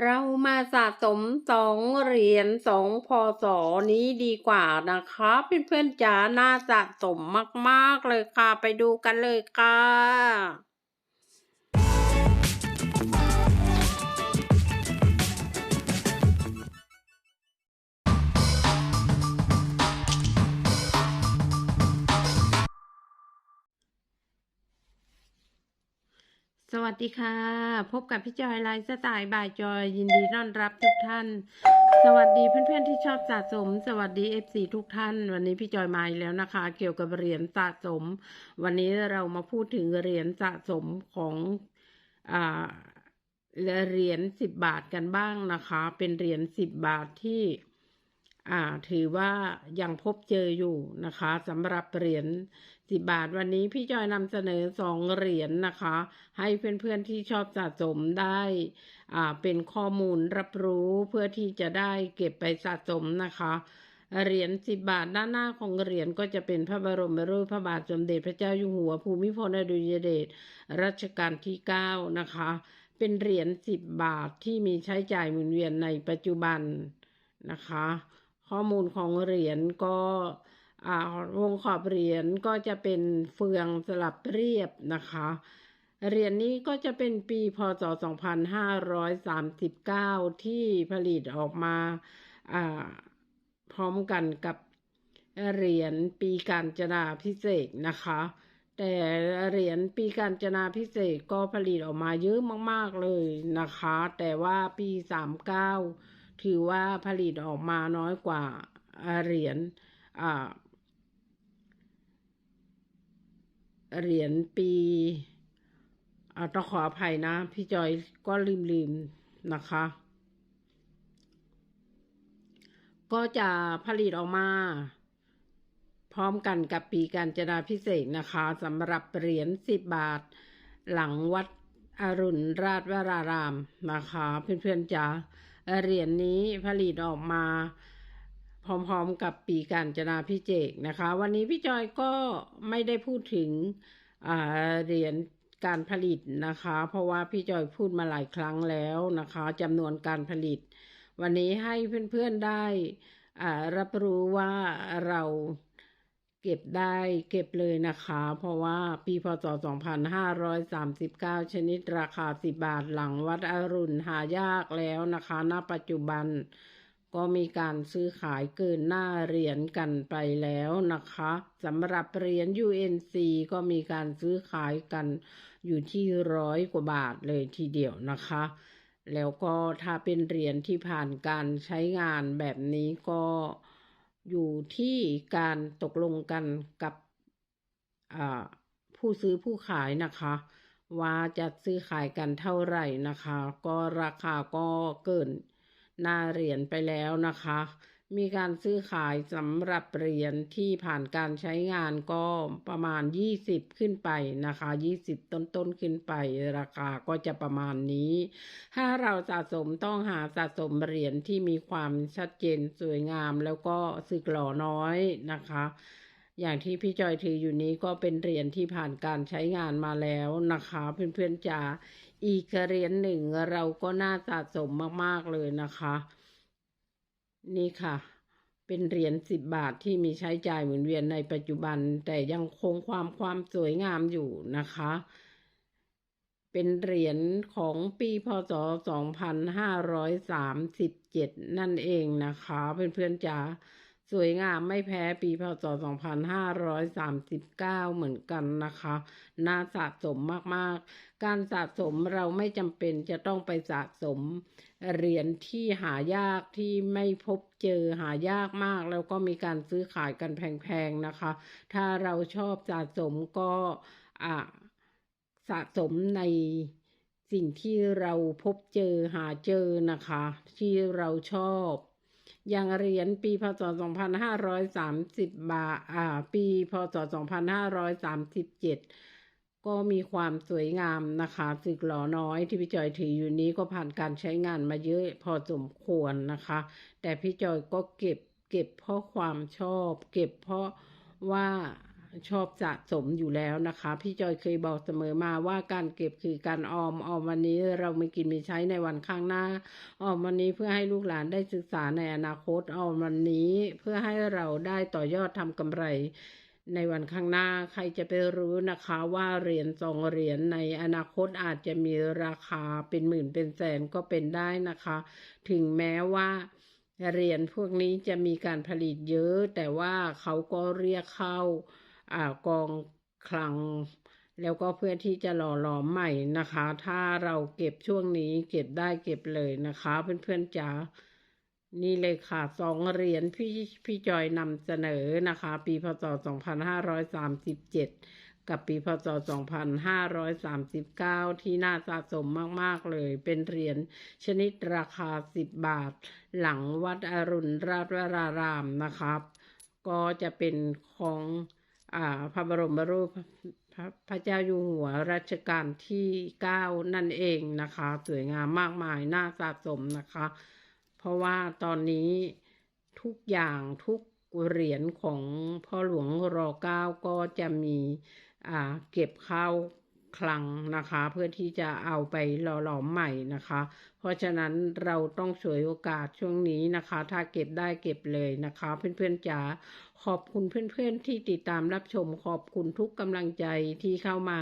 เรามาสะสมสองเหรียญสองพศนี้ดีกว่านะคะเพื่อนๆจ๋าน่าสะสมมากๆเลยค่ะ ไปดูกันเลยค่ะ สวัสดีค่ะ พบกับพี่จอยไลฟ์สไตล์บายจอย ยินดีต้อนรับทุกท่าน สวัสดีเพื่อนๆที่ชอบสะสม สวัสดี FC ทุกท่าน วันนี้พี่จอยมาแล้วนะคะ เกี่ยวกับเหรียญสะสม วันนี้เรามาพูดถึงเหรียญสะสมของอ่าเหรียญสิบบาทกันบ้างนะคะ เป็นเหรียญสิบบาทที่ ถือว่ายังพบเจออยู่นะคะสำหรับเหรียญสิบบาทวันนี้พี่จอยนำเสนอสองเหรียญนะคะ ให้เพื่อนๆที่ชอบสะสมได้อ่าเป็นข้อมูลรับรู้เพื่อที่จะได้เก็บไปสะสมนะคะเหรียญสิบบาทด้านหน้าของเหรียญก็จะเป็นพระบรมรูปพระบาทสมเด็จพระเจ้าอยู่หัวภูมิพลอดุลยเดชรัชกาลที่เก้านะคะ เป็นเหรียญสิบบาทที่มีใช้จ่ายหมุนเวียนในปัจจุบันนะคะ ข้อมูลของเหรียญก็วงขอบเหรียญก็จะเป็นเฟืองสลับเรียบนะคะเหรียญนี้ก็จะเป็นปีพศ 2539 ที่ผลิตออกมาพร้อมกันกับเหรียญปีการจนาพิเศษกนะคะ แต่เหรียญปีการจนาพิเศษกก็ผลิตออกมาเยอะมาก ๆ เลยนะคะ แต่ว่าปี 39 ถือว่าผลิตออกมาน้อยกว่าเหรียญเหรียญปีต้องขออภัยนะ พี่จอยก็ลืมลืมนะคะ ก็จะผลิตออกมา พร้อมกันกับปีการจนาพิเศษนะคะสำหรับเหรียญสิบบาท หลังวัดอรุณราชวรารามนะคะ เพื่อนๆจ๋า เหรียญนี้ผลิตออกมาพร้อมๆกับปีการจนาพิเศษกนะคะ วันนี้พี่จอยก็ไม่ได้พูดถึงเหรียญการผลิตนะคะ เพราะว่าพี่จอยพูดมาหลายครั้งแล้วนะคะจำนวนการผลิต วันนี้ให้เพื่อนๆได้รับรู้ว่าเรา เก็บได้เก็บเลยนะคะ เพราะว่าปีพศ 2539 ชนิดราคา 10 บาทหลังวัดอรุณหายากแล้วนะคะ ณ ปัจจุบันก็มีการซื้อขายเกินหน้าเหรียญกันไปแล้วนะคะสำหรับเหรียญ UNC ก็มีการซื้อขายกันอยู่ที่ร้อยกว่าบาทเลยทีเดียวนะคะ แล้วก็ถ้าเป็นเหรียญที่ผ่านการใช้งานแบบนี้ก็ อยู่ที่การตกลงกันกับผู้ซื้อผู้ขายนะคะ ว่าจะซื้อขายกันเท่าไหร่นะคะ ก็ราคาก็เกินหน้าเหรียญไปแล้วนะคะ มีการซื้อขายสำหรับเหรียญที่ผ่านการใช้งานก็ประมาณ 20 ขึ้นไปนะคะ 20 ต้นๆขึ้นไป ราคาก็จะประมาณนี้ ถ้าเราสะสมต้องหาสะสมเหรียญที่มีความชัดเจนสวยงามแล้วก็สึกหล่อน้อยนะคะอย่างที่พี่จอยถืออยู่นี้ก็เป็นเหรียญที่ผ่านการใช้งานมาแล้วนะคะ เพื่อนๆจ๋าอีกเหรียญหนึ่งเราก็น่าสะสมมากๆเลยนะคะ นี่ค่ะ เป็นเหรียญสิบบาทที่มีใช้จ่ายหมุนเวียนในปัจจุบัน แต่ยังคงความความสวยงามอยู่นะคะ เป็นเหรียญของปีพศ 2537 นั่นเองนะคะ เพื่อนๆจ๋า สวยงามไม่แพ้ปีพศ 2539 เหมือนกันนะคะ น่าสะสมมากๆ การสะสมเราไม่จำเป็นจะต้องไปสะสมเหรียญที่หายากที่ไม่พบเจอหายากมาก แล้วก็มีการซื้อขายกันแพงๆนะคะ ถ้าเราชอบสะสมก็อ่าสะสมในสิ่งที่เราพบเจอหาเจอนะคะ ที่เราชอบ อย่างเหรียญปีพศ 2530 บาทอ่า ปีพศ 2537 ก็มีความสวยงามนะคะสึกหล่อน้อยที่พี่จอยถืออยู่นี้ก็ผ่านการใช้งานมาเยอะพอสมควรนะคะ แต่พี่จอยก็เก็บเก็บเพราะความชอบ เก็บเพราะว่า ชอบสะสมอยู่แล้วนะคะ พี่จอยเคยบอกเสมอมาว่าการเก็บคือการออมออมวันนี้เราไม่กินไม่ใช้ในวันข้างหน้า ออมวันนี้เพื่อให้ลูกหลานได้ศึกษาในอนาคตออมวันนี้เพื่อให้เราได้ต่อยอดทำกำไรในวันข้างหน้าใครจะไปรู้นะคะว่าเหรียญสองเหรียญในอนาคตอาจจะมีราคาเป็นหมื่นเป็นแสนก็เป็นได้นะคะ ถึงแม้ว่าเหรียญพวกนี้จะมีการผลิตเยอะ แต่ว่าเขาก็เรียกเข้า อ่ากองคลัง แล้วก็เพื่อที่จะหล่อหลอมใหม่นะคะ ถ้าเราเก็บช่วงนี้เก็บได้เก็บเลยนะคะ เพื่อนๆจ๋านี่เลยค่ะสองเหรียญพี่พี่จอยนำเสนอนะคะ ปีพศ 2537 กับปีพศ 2539 ที่น่าสะสมมาก ๆ เลย เป็นเหรียญชนิดราคา 10 บาท หลังวัดอรุณราชวรารามนะครับ ก็จะเป็นของ พระบรมรูปพระพระเจ้าอยู่หัวรัชกาลที่ 9 นั่นเองนะคะ สวยงามมากมายน่าสะสมนะคะ เพราะว่าตอนนี้ทุกอย่างทุกเหรียญของพ่อหลวงรอเก้าก็จะมีเก็บเข้า คลังนะคะ เพื่อที่จะเอาไปหล่อหลอมใหม่นะคะ เพราะฉะนั้นเราต้องฉวยโอกาสช่วงนี้นะคะ ถ้าเก็บได้เก็บเลยนะคะ เพื่อนๆจ๋าขอบคุณเพื่อนๆที่ติดตามรับชมขอบคุณทุกกำลังใจที่เข้ามา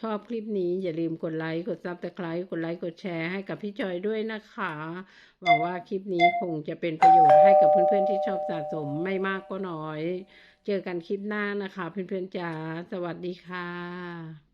ชอบคลิปนี้อย่าลืมกดไลค์กดซับสไครต์กดไลค์กดแชร์ให้กับพี่จอยด้วยนะคะหวังว่าคลิปนี้คงจะเป็นประโยชน์ให้กับเพื่อนๆที่ชอบสะสมไม่มากก็น้อย เจอกันคลิปหน้านะคะ เพื่อนๆจ๋าสวัสดีค่ะ